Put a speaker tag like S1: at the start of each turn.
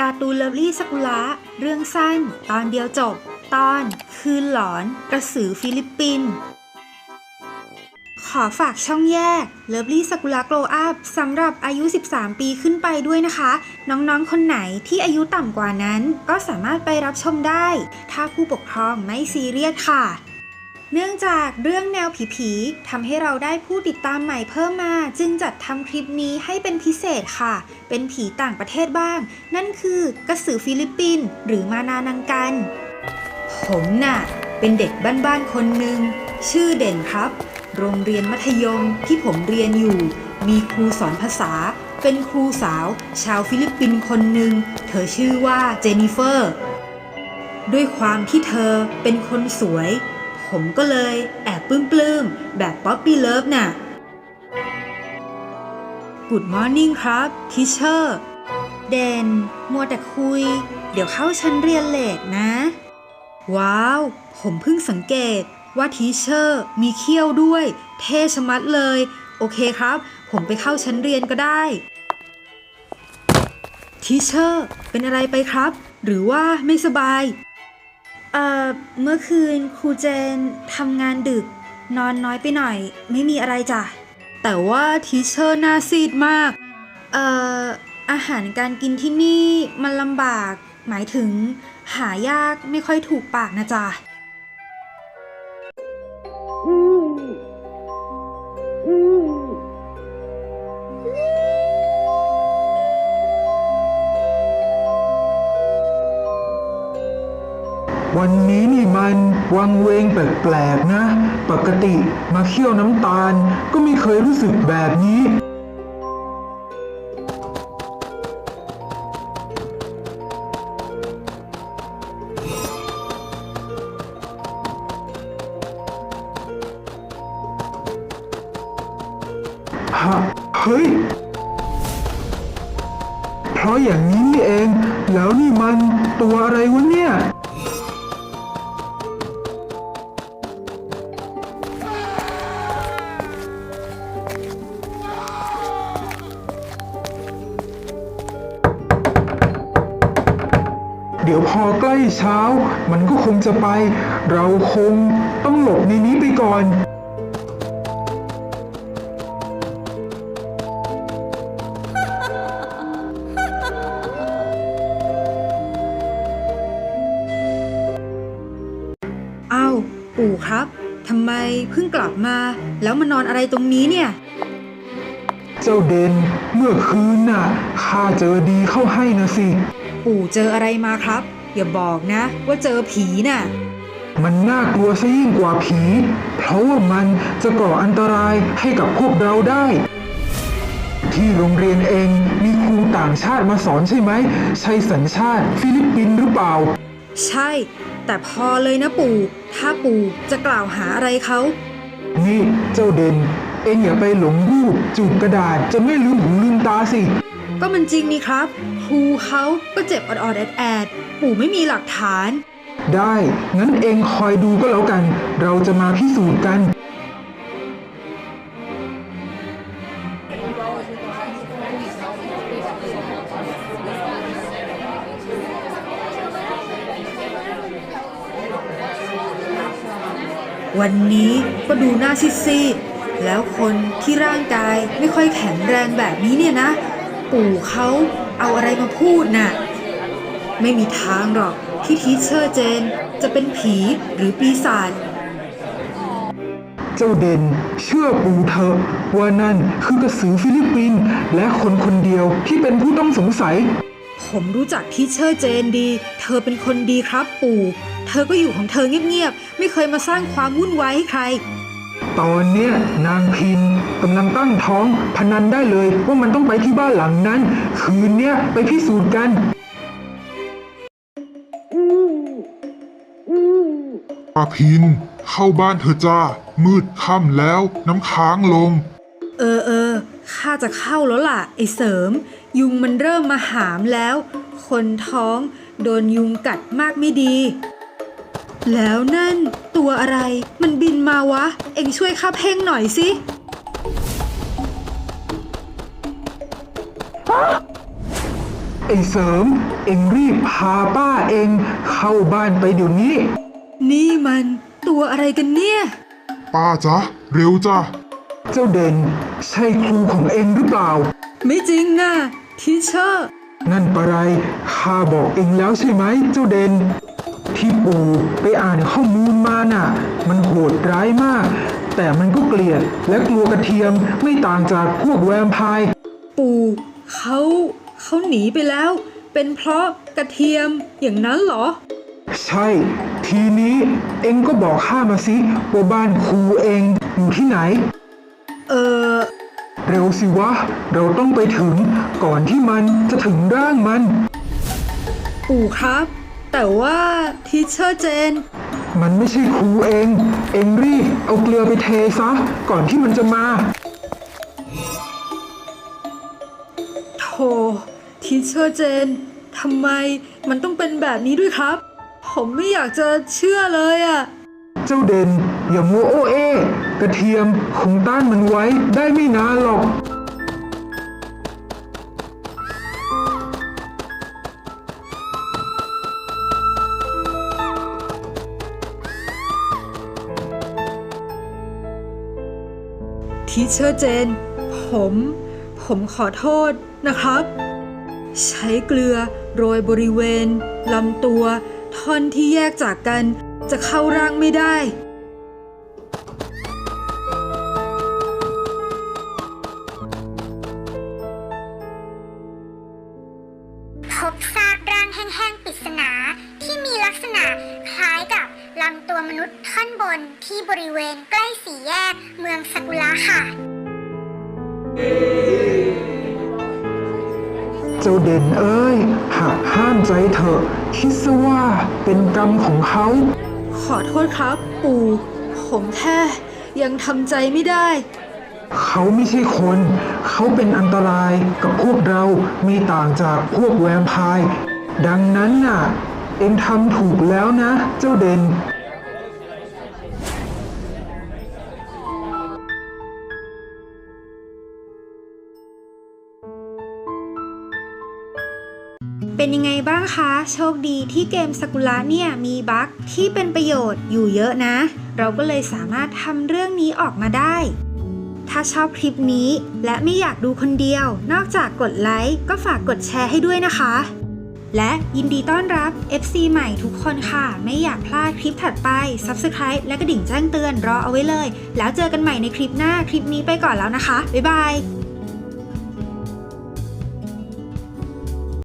S1: การ์ตูนเลิฟลี่สกุละเรื่องสั้น ตอนเดียวจบ ตอนคืนหลอน กระสือฟิลิปปินส์ขอฝากช่องแยก Lovely Sakura Glow Up สำหรับอายุ 13 ปีขึ้นไปด้วยนะคะ น้องๆ คนไหนที่อายุต่ำกว่านั้น ก็สามารถไปรับชมได้ ถ้าผู้ปกครองไม่ซีเรียสค่ะ เนื่องจากเรื่องแนวผีๆทำให้เราได้ผู้ติดตามใหม่เพิ่มมา จึงจัดทำคลิปนี้ให้เป็นพิเศษค่ะ เป็นผีต่างประเทศบ้าง นั่นคือกระสือฟิลิปปินส์หรือมานานังกัน ผมน่ะ เป็นเด็กบ้านๆคนหนึ่งชื่อเด่นครับ โรงเรียนมัธยมที่ผมเรียนอยู่ มีครูสอนภาษา เป็นครูสาว ชาวฟิลิปปินส์คนหนึ่งเธอชื่อว่าเจนนิเฟอร์ ด้วยความที่เธอเป็นคนสวย ผมก็เลยแอบปลื้มๆ แบบป๊อปปี้เลิฟน่ะ Good morning ครับทิเชอร์เดนมัวแต่คุย เดี๋ยวเข้าชั้นเรียนเลทนะ ว้าว ผมเพิ่งสังเกตว่าทีเชอร์มีเขี้ยวด้วย เท่ชะมัดเลย โอเคครับ ผมไปเข้าชั้นเรียนก็ได้ทีเชอร์เป็นอะไรไปครับ หรือว่าไม่สบาย เอ่อ เมื่อคืนครูเจนทำงานดึก นอนน้อยไปหน่อย ไม่มีอะไรจ้ะ แต่ว่าทีเชอร์น่าซีดมาก เอ่อ อาหารการกินที่นี่มันลำบาก หมายถึง หายากไม่ค่อยถูกปากนะจ๊ะ
S2: วันนี้นี่มันวังเวงแปลกๆนะ ปกติมาเคี่ยวน้ำตาลก็ไม่เคยรู้สึกแบบนี้ฮะเฮ้ย เพราะอย่างนี้นี่เอง แล้วนี่มันตัวอะไรวะเนี่ย ดี๋ยวพอใกล้เช้า มันก็คงจะไป เราคงต้องหลบในนี้ไปก่อน
S1: อ้าวปู่ครับทำไมเพิ่งกลับมา แล้วมานอนอะไรตรงนี้เนี่ย
S2: เจ้าเดนเมื่อคืนน่ะข้าเจอดีเข้าให้นะสิ
S1: ปู่เจออะไรมาครับ อย่าบอกนะ ว่าเจอผีน่ะ
S2: มันน่ากลัวซะยิ่งกว่าผี เพราะว่ามันจะก่ออันตรายให้กับพวกเราได้ ที่โรงเรียนเองมีครูต่างชาติมาสอนใช่ไหม ใช่สัญชาติฟิลิปปินส์หรือเปล่า
S1: ใช่ แต่พอเลยนะปู่ ถ้าปู่จะกล่าวหาอะไรเขา
S2: นี่เจ้าเดน เองอย่าไปหลงรูปจูบกระดาษจะไม่ลืมหูลืมตาสิ
S1: ก็มันจริงนี่ครับครูเขาก็เจ็บออดๆแอดแอดๆปู่ไม่มีหลักฐาน
S2: ได้ งั้นเองคอยดูก็แล้วกัน เราจะมาพิสูจน์กัน
S1: วันนี้ก็ดูหน้าซีดๆ แล้วคนที่ร่างกายไม่ค่อยแข็งแรงแบบนี้เนี่ยนะ ปู่เขาเอาอะไรมาพูดน่ะ ไม่มีทางหรอกที่ทีเชอร์เจนจะเป็นผีหรือปีศาจ
S2: เจ้าเด่นเชื่อปู่เถอะว่านั่นคือกระสือฟิลิปปินส์และคนคนเดียวที่เป็นผู้ต้องสงสัย
S1: ผมรู้จักทีเชอร์เจนดี เธอเป็นคนดีครับปู่ เธอก็อยู่ของเธอเงียบๆ ไม่เคยมาสร้างความวุ่นวายให้ใคร
S2: ตอนเนี้ยนางพินกำลังตั้งท้องพนันได้เลยว่ามันต้องไปที่บ้านหลังนั้น คืนเนี้ยไปพิสูจน์กัน
S3: ป้าพิน เข้าบ้านเถอะจ้า มืดค่ำแล้วน้ำค้างลง
S1: เออเออข้าจะเข้าแล้วล่ะ ไอ้เสริม ยุงมันเริ่มมาหามแล้ว คนท้องโดนยุงกัดมากไม่ดี แล้วนั่นตัวอะไรมันบินมาวะ เอ็งช่วยข้าเพ่งหน่อยสิ
S2: เไอ้เสริม เอ็งรีบพาป้าเองเข้าบ้านไปเดี๋ยวนี้
S1: นี่มันตัวอะไรกันเนี่ย
S3: ป้าจ๊ะ เร็วจ้ะ
S2: เจ้าเด่น ใช่ครูของเอ็งหรือเปล่า
S1: ไม่จริงนะทีเชอร์
S2: นั่นปะไรข้าบอกเองแล้วใช่ไหมเจ้าเด่น ที่ปู่ไปอ่านข้อมูลมาน่ะ มันโหดร้ายมาก แต่มันก็เกลียดและกลัวกระเทียมไม่ต่างจากพวกแวมไพร์
S1: ปู่เขาเขาหนีไปแล้ว เป็นเพราะกระเทียมอย่างนั้นเหรอ
S2: ใช่ ทีนี้เอ็งก็บอกข้ามาสิว่าบ้านครูเองอยู่ที่ไหน
S1: เออ
S2: เร็วสิวะ เราต้องไปถึงก่อนที่มันจะถึงร่างมัน
S1: ปู่ครับ แต่ว่าทีเชอร์เจน
S2: มันไม่ใช่ครูเอง เอ็งรีบเอาเกลือไปเทซะ ก่อนที่มันจะมา
S1: โธ่ทีเชอร์เจนทำไมมันต้องเป็นแบบนี้ด้วยครับ ผมไม่อยากจะเชื่อเลยอะ
S2: เจ้าเด่นอย่ามัวโอ้เอกระเทียมคงต้านมันไว้ได้ไม่นานหรอก
S1: ทีเชอร์เจน ผม ผมขอโทษนะครับ ใช้เกลือโรยบริเวณลำตัว ท่อนที่แยกจากกันจะเข้าร่างไม่ได้
S4: พบซากร่างแห้งๆปริศนาที่มีลักษณะคล้ายกับ ลำตัวมนุษย์ท่อนบนที่บริเวณใกล้สี่แยกเมืองสกุระค่ะ
S2: เจ้าเด่นเอ้ยหักห้ามใจเถอะคิดซะว่าเป็นกรรมของเขา
S1: ขอโทษครับ ปู่ ผมแค่ยังทำใจไม่ได้
S2: เขาไม่ใช่คน เขาเป็นอันตรายกับพวกเราไม่ต่างจากพวกแวมไพร์ดังนั้นน่ะ เอ็งทำถูกแล้วนะ เจ้าเด่น
S1: เป็นยังไงบ้างคะ โชคดีที่เกมสกุละเนี่ยมีบั๊กที่เป็นประโยชน์อยู่เยอะนะ เราก็เลยสามารถทำเรื่องนี้ออกมาได้ ถ้าชอบคลิปนี้และไม่อยากดูคนเดียว นอกจากกดไลค์ก็ฝากกดแชร์ให้ด้วยนะคะ และยินดีต้อนรับ FC ใหม่ทุกคนค่ะ ไม่อยากพลาดคลิปถัดไป Subscribe และกระดิ่งแจ้งเตือนรอเอาไว้เลย แล้วเจอกันใหม่ในคลิปหน้า คลิปนี้ไปก่อนแล้วนะคะ บ๊ายบาย